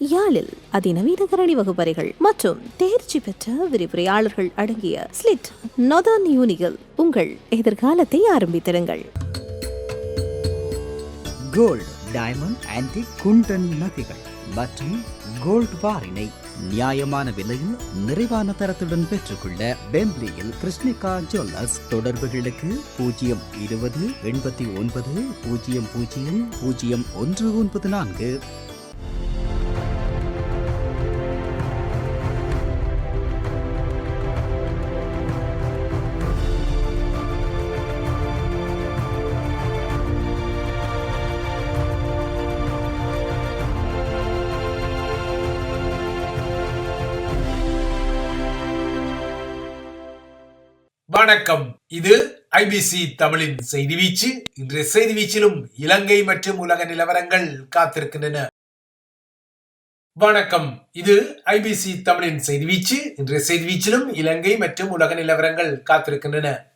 யாழில் அதிநவீன கரணி வகுப்பறைகள் மற்றும் தேர்ச்சி பெற்ற விரிவுரையாளர்கள் அடங்கிய ஸ்லிட் நொதான் யூனிகள் உங்கள் எதிர்காலத்தை ஆரம்பித்திருங்கள். கோல்ட் டைமண்ட் ஆன்டி குண்டன் நகைகள் மற்றும் கோல்ட் பாரினை நியாயமான விலையில் நிறைவான தரத்துடன் பெற்றுக்கொள்ள பெம்ப்ளியில் கிருஷ்ணிகா ஜுவல்லர்ஸ் தொடர்புகளுக்கு பூஜ்ஜியம் இருபது எண்பத்தி ஒன்பது பூஜ்ஜியம் பூஜ்ஜியம் பூஜ்ஜியம் ஒன்று ஒன்பது நான்கு வணக்கம். இது ஐபிசி தமிழின் செய்தி வீச்சு. இன்றைய செய்தி வீச்சிலும் இலங்கை மற்றும் உலக நிலவரங்கள் காத்திருக்கின்றன. வணக்கம். இது ஐபிசி தமிழின் செய்தி வீச்சு. இன்றைய செய்தி வீச்சிலும் இலங்கை மற்றும் உலக நிலவரங்கள் காத்திருக்கின்றன.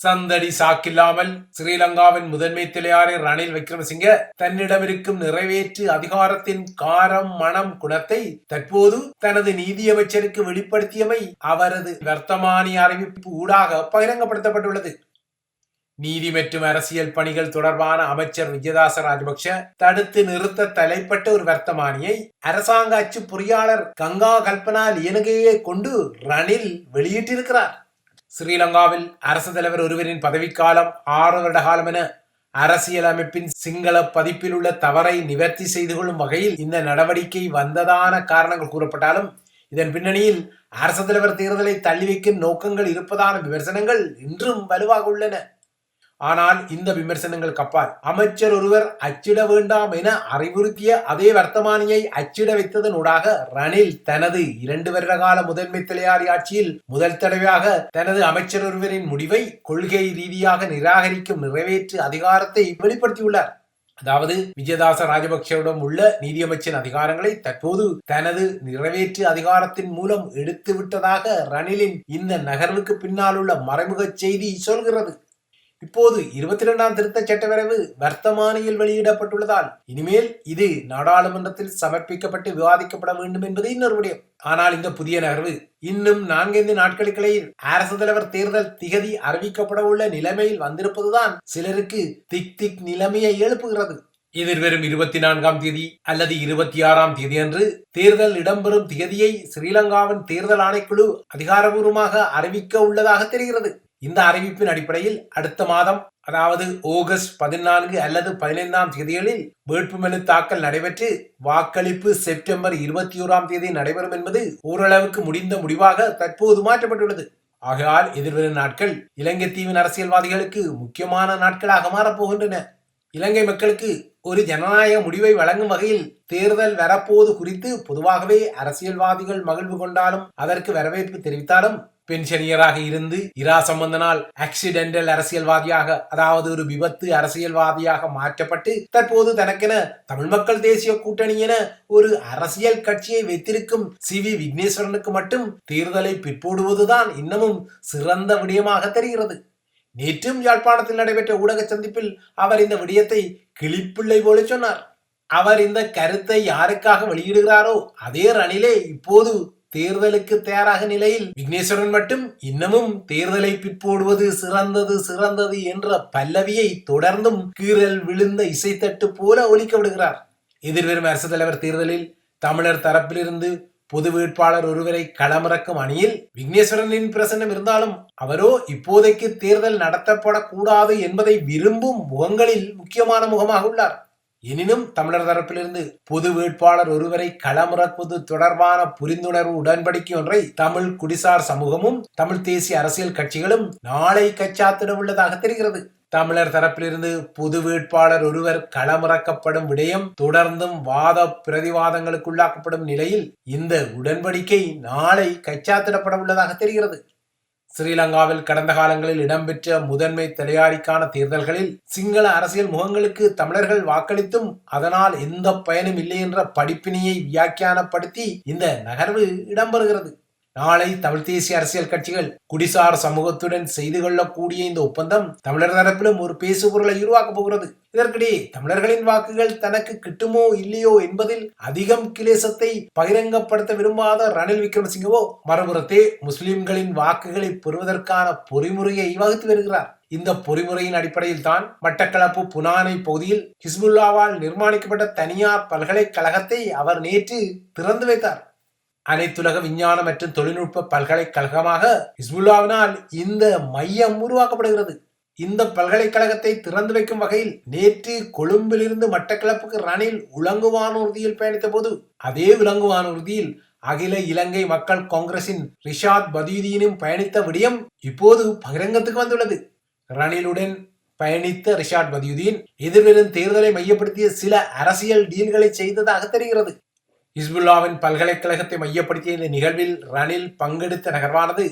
சந்தடி சாக்கில்லாமல் ஸ்ரீலங்காவின் முதன்மை தலையாரி ரணில் விக்ரமசிங்க தன்னிடமிருக்கும் நிறைவேற்று அதிகாரத்தின் காரம் மனம் குணத்தை தற்போது தனது நீதியமைச்சருக்கு வெளிப்படுத்தியமை அவரது வர்த்தமானி அறிவிப்பு ஊடாக பகிரங்கப்படுத்தப்பட்டுள்ளது. நீதி மற்றும் அரசியல் பணிகள் தொடர்பான அமைச்சர் விஜயதாச ராஜபக்ஷ தடுத்து நிறுத்த தலைப்பட்ட ஒரு வர்த்தமானியை அரசாங்க அச்சு பொறியாளர் கங்கா கல்பனா லியனகையை கொண்டு ரணில் வெளியிட்டிருக்கிறார். ஸ்ரீலங்காவில் அரசு தலைவர் ஒருவரின் பதவிக்காலம் ஆறு வருட காலம் என அரசியல் அமைப்பின் சிங்கள பதிப்பில் உள்ள தவறை நிவர்த்தி செய்து கொள்ளும் வகையில் இந்த நடவடிக்கை வந்ததான காரணங்கள் கூறப்பட்டாலும் இதன் பின்னணியில் அரசு தலைவர் தேர்தலை தள்ளி வைக்கும் நோக்கங்கள் இருப்பதான விமர்சனங்கள் இன்றும் வலுவாக உள்ளன. ஆனால் இந்த விமர்சனங்கள் கப்பால். அமைச்சர் ஒருவர் அச்சிட வேண்டாம் என அறிவுறுத்திய அதே வர்த்தமானியை அச்சிட வைத்ததனூடாக ரணில் தனது இரண்டு வருட கால முதன்மை தலையாரி ஆட்சியில் முதல் தடவையாக தனது அமைச்சர் ஒருவரின் முடிவை கொள்கை ரீதியாக நிராகரிக்கும் நிறைவேற்று அதிகாரத்தை வெளிப்படுத்தியுள்ளார். அதாவது விஜயதாச ராஜபக்சேவிடம் உள்ள நீதியமைச்சின் அதிகாரங்களை தற்போது தனது நிறைவேற்று அதிகாரத்தின் மூலம் எடுத்து விட்டதாக ரணிலின் இந்த நகர்வுக்கு பின்னால் உள்ள மறைமுக செய்தி சொல்கிறது. இப்போது இருபத்தி இரண்டாம் திருத்த சட்டவரவு வர்த்தமானியில் வெளியிடப்பட்டுள்ளதால் இனிமேல் இது நாடாளுமன்றத்தில் சமர்ப்பிக்கப்பட்டு விவாதிக்கப்பட வேண்டும் என்பது இன்னொரு விடயம். ஆனால் இந்த புதிய நகர்வு இன்னும் நான்கைந்து நாட்களுக்கிடையில் அரசு தலைவர் தேர்தல் திகதி அறிவிக்கப்பட உள்ள நிலைமையில் வந்திருப்பதுதான் சிலருக்கு திக் திக் நிலைமையை எழுப்புகிறது. எதிர்வரும் இருபத்தி நான்காம் தேதி அல்லது இருபத்தி ஆறாம் தேதி அன்று தேர்தல் இடம்பெறும் தேதியை ஸ்ரீலங்காவின் தேர்தல் ஆணைக்குழு அதிகாரபூர்வமாக அறிவிக்க உள்ளதாக தெரிகிறது. இந்த அறிவிப்பின் அடிப்படையில் அடுத்த மாதம் அதாவது ஆகஸ்ட் பதினான்கு அல்லது பதினைந்தாம் தேதிகளில் வேட்புமனு தாக்கல் நடைபெற்று வாக்களிப்பு செப்டம்பர் இருபத்தி ஓராம் தேதி நடைபெறும் என்பது ஓரளவுக்கு முடிந்த முடிவாக தற்போது மாற்றப்பட்டுள்ளது. ஆகையால் எதிர்வரும் நாட்கள் இலங்கை தீவின் அரசியல்வாதிகளுக்கு முக்கியமான நாட்களாக மாறப்போகின்றன இலங்கை மக்களுக்கு ஒரு ஜனநாயக முடிவை வழங்கும் வகையில் தேர்தல் வரப்போது குறித்து பொதுவாகவே அரசியல்வாதிகள் மகிழ்வு கொண்டாலும் அதற்கு வரவேற்பு தெரிவித்தாலும் பென்ஷனியராக இருந்து இரா சம்பந்தனால் ஆக்சிடென்டல் அரசியல்வாதியாக அதாவது ஒரு விபத்து அரசியல்வாதியாக மாற்றப்பட்டு தற்போது தனக்கென தமிழ் மக்கள் தேசிய கூட்டணி என ஒரு அரசியல் கட்சியை வைத்திருக்கும் சி வி விக்னேஸ்வரனுக்கு மட்டும் தேர்தலை பிற்போடுவதுதான் இன்னமும் சிறந்த விடயமாக தெரிகிறது. நேற்றும் யாழ்ப்பாணத்தில் நடைபெற்ற ஊடக சந்திப்பில் அவர் இந்த விடயத்தை கிளிப்பிள்ளை போல சொன்னார். அவர் இந்த கருத்தை யாருக்காக வெளியிடுகிறாரோ அதே ரணிலே இப்போது தேர்தலுக்கு தயாராக நிலையில். விக்னேஸ்வரன் மட்டும் இன்னமும் தேர்தலை பிற்போடுவது சிறந்தது சிறந்தது என்ற பல்லவியை தொடர்ந்தும் கீறல் விழுந்த இசைத்தட்டு போல ஒலிக்க விடுகிறார். எதிர்வரும் அரசு தலைவர் தேர்தலில் தமிழர் தரப்பிலிருந்து பொது வேட்பாளர் ஒருவரை களமிறக்கும் அணியில் விக்னேஸ்வரனின் பிரசன்னம் இருந்தாலும் அவரோ இப்போதைக்கு தேர்தல் நடத்தப்படக்கூடாது என்பதை விரும்பும் முகங்களில் முக்கியமான முகமாக உள்ளார். எனினும் தமிழர் தரப்பிலிருந்து பொது வேட்பாளர் ஒருவரை களமிறக்குவது தொடர்பான புரிந்துணர்வு உடன்படிக்கை ஒன்றை தமிழ் குடிசார் சமூகமும் தமிழ் தேசிய அரசியல் கட்சிகளும் நாளை கச்சாத்திட உள்ளதாக தெரிகிறது. தமிழர் தரப்பிலிருந்து பொது வேட்பாளர் ஒருவர் களமிறக்கப்படும் விடயம் தொடர்ந்தும் வாத பிரதிவாதங்களுக்குள்ளாக்கப்படும் நிலையில் இந்த உடன்படிக்கை நாளை கச்சாத்திடப்பட உள்ளதாக தெரிகிறது. ஸ்ரீலங்காவில் கடந்த காலங்களில் இடம்பெற்ற முதன்மை தலையாரிக்கான தேர்தல்களில் சிங்கள அரசியல் முகங்களுக்கு தமிழர்கள் வாக்களித்தும் அதனால் எந்த பயனும் இல்லை என்ற படிப்பினையை வியாக்கியானப்படுத்தி இந்த நகர்வு இடம்பெறுகிறது. நாளை தமிழ் தேசிய அரசியல் கட்சிகள் குடிசார் சமூகத்துடன் செய்து கொள்ளக்கூடிய இந்த ஒப்பந்தம் தமிழர் தரப்பிலும் ஒரு பேசுபொருளை உருவாக்கப் போகிறது. இதற்கிடையே தமிழர்களின் வாக்குகள் தனக்கு கிட்டுமோ இல்லையோ என்பதில் அதிகம் கிளேசத்தை பகிரங்கப்படுத்த விரும்பாத ரணில் விக்ரமசிங்கவோ மறுபுறத்தே முஸ்லிம்களின் வாக்குகளை பெறுவதற்கான பொறிமுறையை வகுத்து வருகிறார். இந்த பொறிமுறையின் அடிப்படையில் தான் மட்டக்களப்பு புனானை பகுதியில் ஹிஸ்புல்லாவால் நிர்மாணிக்கப்பட்ட தனியார் பல்கலைக்கழகத்தை அவர் நேற்று திறந்து வைத்தார். அனைத்துலக விஞ்ஞான மற்றும் தொழில்நுட்ப பல்கலைக்கழகமாக ஹிஸ்புல்லாவினால் இந்த மையம் உருவாக்கப்படுகிறது. இந்த பல்கலைக்கழகத்தை திறந்து வைக்கும் வகையில் நேற்று கொழும்பிலிருந்து மட்டக்களப்புக்கு ரணில் உலங்கு வானூர்தியில் பயணித்த போது அதே உலங்கு வானூர்தியில் அகில இலங்கை மக்கள் காங்கிரசின் ரிஷாத் பதீதியினும் பயணித்த விடயம் இப்போது பகிரங்கத்துக்கு வந்துள்ளது. ரணிலுடன் பயணித்த ரிஷாட் பதியுதீன் எதிர்வரும் தேர்தலை மையப்படுத்திய சில அரசியல் டீல்களை செய்ததாக தெரிகிறது. ஹிஸ்புல்லாவின் பல்கலைக்கழகத்தை மையப்படுத்திய இந்த நிகழ்வில் ரணில் பங்கெடுத்த நகர்வானது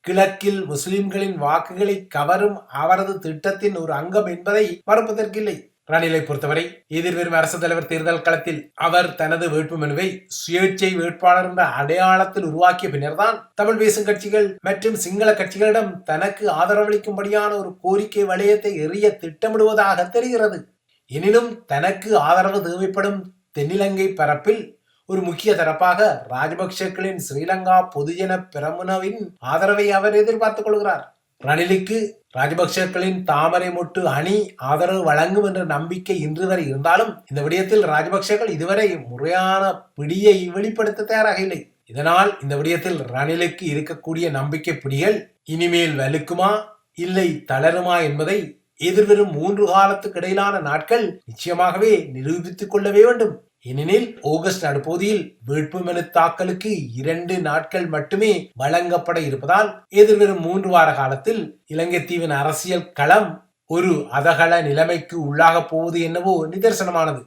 கிழக்கில் முஸ்லிம்களின் வாக்குகளை கவரும் அவரது திட்டத்தின் ஒரு அங்கம் என்பதை மறுப்பதற்கில்லை. ரணிலை பொறுத்தவரை எதிர்வரும் அரசு தலைவர் தேர்தல் களத்தில் அவர் தனது வேட்புமனுவை சுயேட்சை வேட்பாளர் என்ற அடையாளத்தில் உருவாக்கிய பின்னர்தான் தமிழ் பேசும் கட்சிகள் மற்றும் சிங்கள கட்சிகளிடம் தனக்கு ஆதரவளிக்கும்படியான ஒரு கோரிக்கை வளையத்தை எறிய திட்டமிடுவதாக தெரிகிறது. எனினும் தனக்கு ஆதரவு தேவைப்படும் தென்னிலங்கை பரப்பில் ஒரு முக்கிய தரப்பாக ராஜபக்சேக்களின் ஸ்ரீலங்கா பொதுஜன பிரமுனவின் ஆதரவை அவர் எதிர்பார்த்துக் கொள்கிறார். ரணிலுக்கு ராஜபக்சேக்களின் தாமரை மொட்டு அணி ஆதரவு வழங்கும் என்ற நம்பிக்கை இன்று வரை இருந்தாலும் இந்த விடயத்தில் ராஜபக்சேக்கள் இதுவரை முறையான பிடியை வெளிப்படுத்த தயாராக இல்லை இதனால் இந்த விடயத்தில் ரணிலுக்கு இருக்கக்கூடிய நம்பிக்கை பிடிகள் இனிமேல் வலுக்குமா இல்லை தளருமா என்பதை எதிர்வரும் மூன்று காலத்துக்கு இடையிலான நாட்கள் நிச்சயமாகவே நிரூபித்துக் கொள்ளவே வேண்டும். ஏனெனில் ஆகஸ்ட் நடுப்பகுதியில் வேட்புமனு தாக்கலுக்கு இரண்டு நாட்கள் மட்டுமே வழங்கப்பட இருப்பதால் எதிர்வரும் மூன்று வார காலத்தில் இலங்கை தீவின் அரசியல் களம் ஒரு அதகல நிலைமைக்கு உள்ளாக போவது என்னவோ நிதர்சனமானது.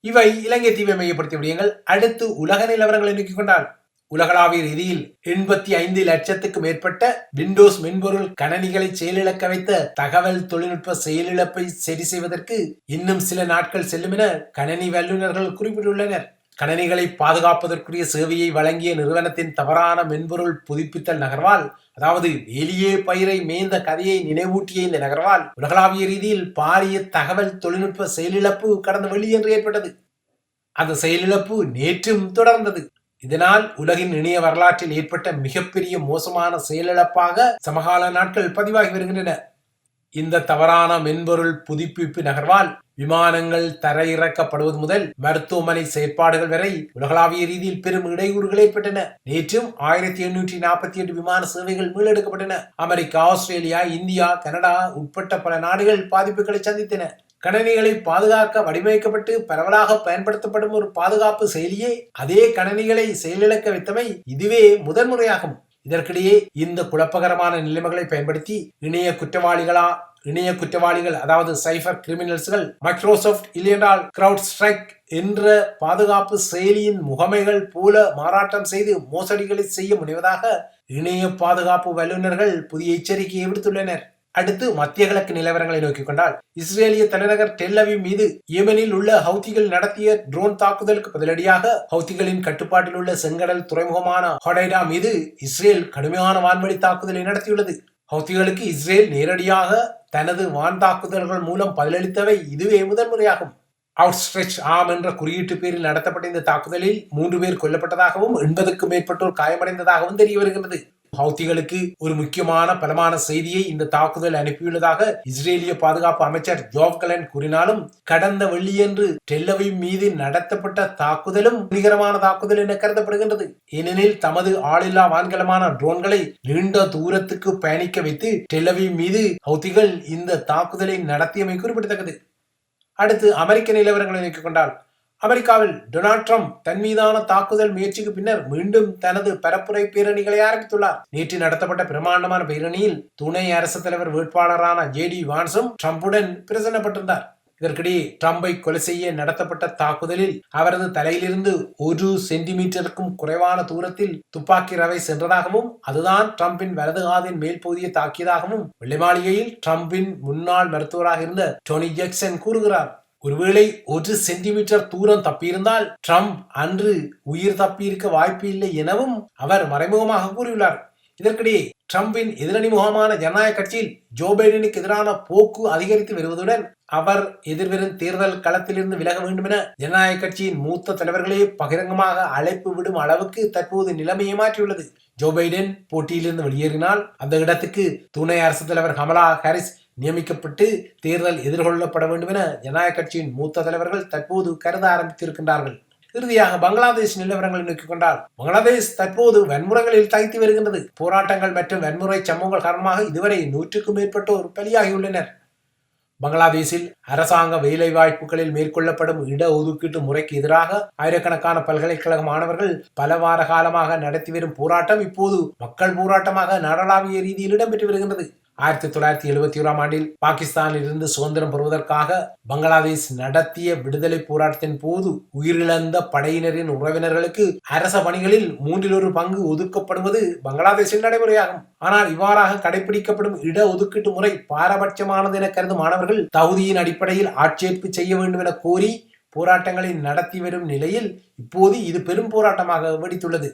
இவை இலங்கை தீவை மையப்படுத்திய விடயங்கள். அடுத்து உலக நிலவரங்களை நோக்கிக் கொண்டால் உலகளாவிய ரீதியில் எண்பத்தி ஐந்து லட்சத்துக்கு மேற்பட்ட விண்டோஸ் மென்பொருள் கணனிகளை செயலிழக்க வைத்த தகவல் தொழில்நுட்ப செயலிழப்பை சரி செய்வதற்கு இன்னும் சில நாட்கள் செல்லும் என கணனி வல்லுநர்கள் குறிப்பிட்டுள்ளனர். கணனிகளை பாதுகாப்பதற்குரிய சேவையை வழங்கிய நிறுவனத்தின் தவறான மென்பொருள் புதுப்பித்தல் நகர்வால் அதாவது எலியே பயிரை மேய்ந்த கதையை நினைவூட்டிய இந்த நகர்வால் உலகளாவிய ரீதியில் பாரிய தகவல் தொழில்நுட்ப செயலிழப்பு கடந்த வெளியென்று ஏற்பட்டது. அந்த செயலிழப்பு நேற்றும் தொடர்ந்தது. இதனால் உலகின் இணைய வரலாற்றில் ஏற்பட்ட மிகப்பெரிய மோசமான செயலிழப்பாக சமகால நாட்கள் பதிவாகி வருகின்றன. இந்த தவறான மென்பொருள் புதுப்பிப்பு நகர்வால் விமானங்கள் தரையிறக்கப்படுவது முதல் மருத்துவமனை செயற்பாடுகள் வரை உலகளாவிய ரீதியில் பெரும் இடையூறுகள் ஏற்பட்டன நேற்றும் ஆயிரத்தி எண்ணூற்றி நாற்பத்தி எட்டு விமான சேவைகள் மீளெடுக்கப்பட்டன. அமெரிக்கா ஆஸ்திரேலியா இந்தியா கனடா உட்பட்ட பல நாடுகள் பாதிப்புகளை சந்தித்தன. கணனிகளை பாதுகாக்க வடிவமைக்கப்பட்டு பரவலாக பயன்படுத்தப்படும் ஒரு பாதுகாப்பு செயலியே அதே கணனிகளை செயலிழக்க வைத்தமை இதுவே முதன்முறையாகும். இதற்கிடையே இந்த குழப்பகரமான நிலைமைகளை பயன்படுத்தி இணைய குற்றவாளிகளா இணைய குற்றவாளிகள் அதாவது சைபர் கிரிமினல்ஸ்கள் மைக்ரோசாஃப்ட் இல்லையென்றால் கிரவுட் ஸ்ட்ரைக் என்ற பாதுகாப்பு செயலியின் முகமைகள் போல மாறாட்டம் செய்து மோசடிகளை செய்ய முனைவதாக இணைய பாதுகாப்பு வல்லுநர்கள் புதிய எச்சரிக்கையை விடுத்துள்ளனர். அடுத்து மத்திய கிழக்கு நிலவரங்களை நோக்கிக் கொண்டால் இஸ்ரேலிய தலைநகர் டெல்லவி மீது ஏமனில் உள்ள ஹவுதிகள் நடத்திய ட்ரோன் தாக்குதலுக்கு பதிலடியாக ஹவுதிகளின் கட்டுப்பாட்டில் உள்ள செங்கடல் துறைமுகமான ஹொடைடா மீது இஸ்ரேல் கடுமையான வான்வழி தாக்குதலை நடத்தியுள்ளது. ஹவுதிகளுக்கு இஸ்ரேல் நேரடியாக தனது வான் தாக்குதல்கள் மூலம் பதிலளித்தவை இதுவே முதன்முறையாகும். அவுட்ஸ்ட்ரெச் ஆம் என்ற குறியீட்டு பேரில் நடத்தப்பட்ட இந்த தாக்குதலில் மூன்று பேர் கொல்லப்பட்டதாகவும் எண்பதுக்கும் மேற்பட்டோர் காயமடைந்ததாகவும் தெரிய வருகிறது ஹவுத்திகளுக்கு ஒரு முக்கியமான பலமான செய்தியை இந்த தாக்குதல் அனுப்பியுள்ளதாக இஸ்ரேலிய பாதுகாப்பு அமைச்சர் ஜோப் கலன் கூறினாலும் கடந்த வெள்ளியன்று டெல்லவி மீது நடத்தப்பட்ட தாக்குதலும் நிகரமான தாக்குதல் என கருதப்படுகின்றது. ஏனெனில் தமது ஆளில்லா வான்கலமான ட்ரோன்களை நீண்ட தூரத்துக்கு பயணிக்க வைத்து டெல்லவி மீது ஹவுத்திகள் இந்த தாக்குதலை நடத்தியமை குறிப்பிடத்தக்கது. அடுத்து அமெரிக்க நிலவரங்களை நோக்கிக் கொண்டால் அமெரிக்காவில் டொனால்ட் ட்ரம்ப் தன் மீதான தாக்குதல் முயற்சிக்கு பின்னர் மீண்டும் தனது பரப்புரை பேரணிகளை ஆரம்பித்துள்ளார். நேற்று நடத்தப்பட்ட பிரமாண்டமான பேரணியில் துணை அரசு தலைவர் வேட்பாளரான ஜேடி வான்ஸும் ட்ரம்புடன் பிரசன்னப்பட்டிருந்தார். இதற்கிடையே ட்ரம்பை கொலை செய்ய நடத்தப்பட்ட தாக்குதலில் அவரது தலையிலிருந்து ஒரு சென்டிமீட்டருக்கும் குறைவான தூரத்தில் துப்பாக்கி ரவை சென்றதாகவும் அதுதான் ட்ரம்பின் வலது காதின் மேல் பகுதியை தாக்கியதாகவும் வெள்ளை மாளிகையில் ட்ரம்பின் முன்னாள் மருத்துவராக இருந்த டோனி ஜெக்சன் கூறுகிறார். ஒருவேளை ஒரு சென்டிமீட்டர் தூரம் தப்பியிருந்தால் ட்ரம்ப் அன்று உயிர் தப்பியிருக்க வாய்ப்பு இல்லை எனவும் அவர் மறைமுகமாக கூறியுள்ளார். இதற்கிடையே ட்ரம்பின் எதிரணி முகமான ஜனநாயக கட்சியில் ஜோ பைடனுக்கு எதிரான போக்கு அதிகரித்து வருவதுடன் அவர் எதிர்வரும் தேர்தல் களத்திலிருந்து விலக வேண்டும் என ஜனநாயக கட்சியின் மூத்த தலைவர்களே பகிரங்கமாக அழைப்பு விடும் அளவுக்கு தற்போது நிலைமையை மாற்றியுள்ளது. ஜோ பைடன் போட்டியிலிருந்து வெளியேறினால் அந்த இடத்துக்கு துணை அரசு தலைவர் கமலா ஹாரிஸ் நியமிக்கப்பட்டு தேர்தல் எதிர்கொள்ளப்பட வேண்டும் என ஜனநாயக கட்சியின் மூத்த தலைவர்கள் தற்போது கருத ஆரம்பித்திருக்கின்றார்கள். இறுதியாக பங்களாதேஷ் நிலவரங்களை நோக்கிக் கொண்டால் பங்களாதேஷ் தற்போது வன்முறைகளில் தைத்து வருகின்றது. போராட்டங்கள் மற்றும் வன்முறை சம்பவங்கள் காரணமாக இதுவரை நூற்றுக்கும் மேற்பட்டோர் பலியாகியுள்ளனர். பங்களாதேஷில் அரசாங்க வேலை வாய்ப்புகளில் மேற்கொள்ளப்படும் இட ஒதுக்கீட்டு முறைக்கு எதிராக ஆயிரக்கணக்கான பல்கலைக்கழக மாணவர்கள் பல வார காலமாக நடத்தி வரும் போராட்டம் இப்போது மக்கள் போராட்டமாக நாடளாவிய ரீதியில் இடம்பெற்று வருகின்றது. ஆயிரத்தி தொள்ளாயிரத்தி எழுபத்தி ஓராம் ஆண்டில் பாகிஸ்தானில் இருந்து சுதந்திரம் பெறுவதற்காக பங்களாதேஷ் நடத்திய விடுதலை போராட்டத்தின் போது உயிரிழந்த படையினரின் உறவினர்களுக்கு அரச பணிகளில் மூன்றில் ஒரு பங்கு ஒதுக்கப்படுவது பங்களாதேஷின் நடைமுறையாகும். ஆனால் இவ்வாறாக கடைபிடிக்கப்படும் இட ஒதுக்கீட்டு முறை பாரபட்சமானது என கருதும் மாணவர்கள் தகுதியின் அடிப்படையில் ஆட்சேர்ப்பு செய்ய வேண்டும் என கோரி போராட்டங்களை நடத்தி வரும் நிலையில் இப்போது இது பெரும் போராட்டமாக வெடித்துள்ளது.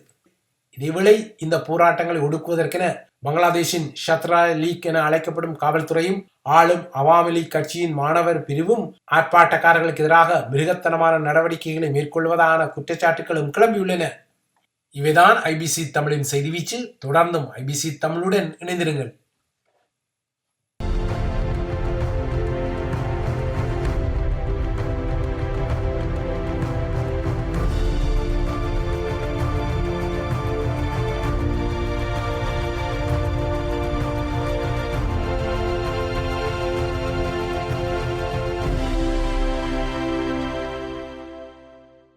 இதேவேளை இந்த போராட்டங்களை ஒடுக்குவதற்கென பங்களாதேஷின் ஷத்ரா லீக் என அழைக்கப்படும் காவல்துறையும் ஆளும் அவாமி லீக் கட்சியின் மாணவர் பிரிவும் ஆர்ப்பாட்டக்காரர்களுக்கு எதிராக மிருகத்தனமான நடவடிக்கைகளை மேற்கொள்வதான குற்றச்சாட்டுகளும் கிளம்பியுள்ளன. இவைதான் ஐபிசி தமிழின் செய்தி வீச்சு. தொடர்ந்தும் ஐபிசி தமிழுடன் இணைந்திருங்கள்.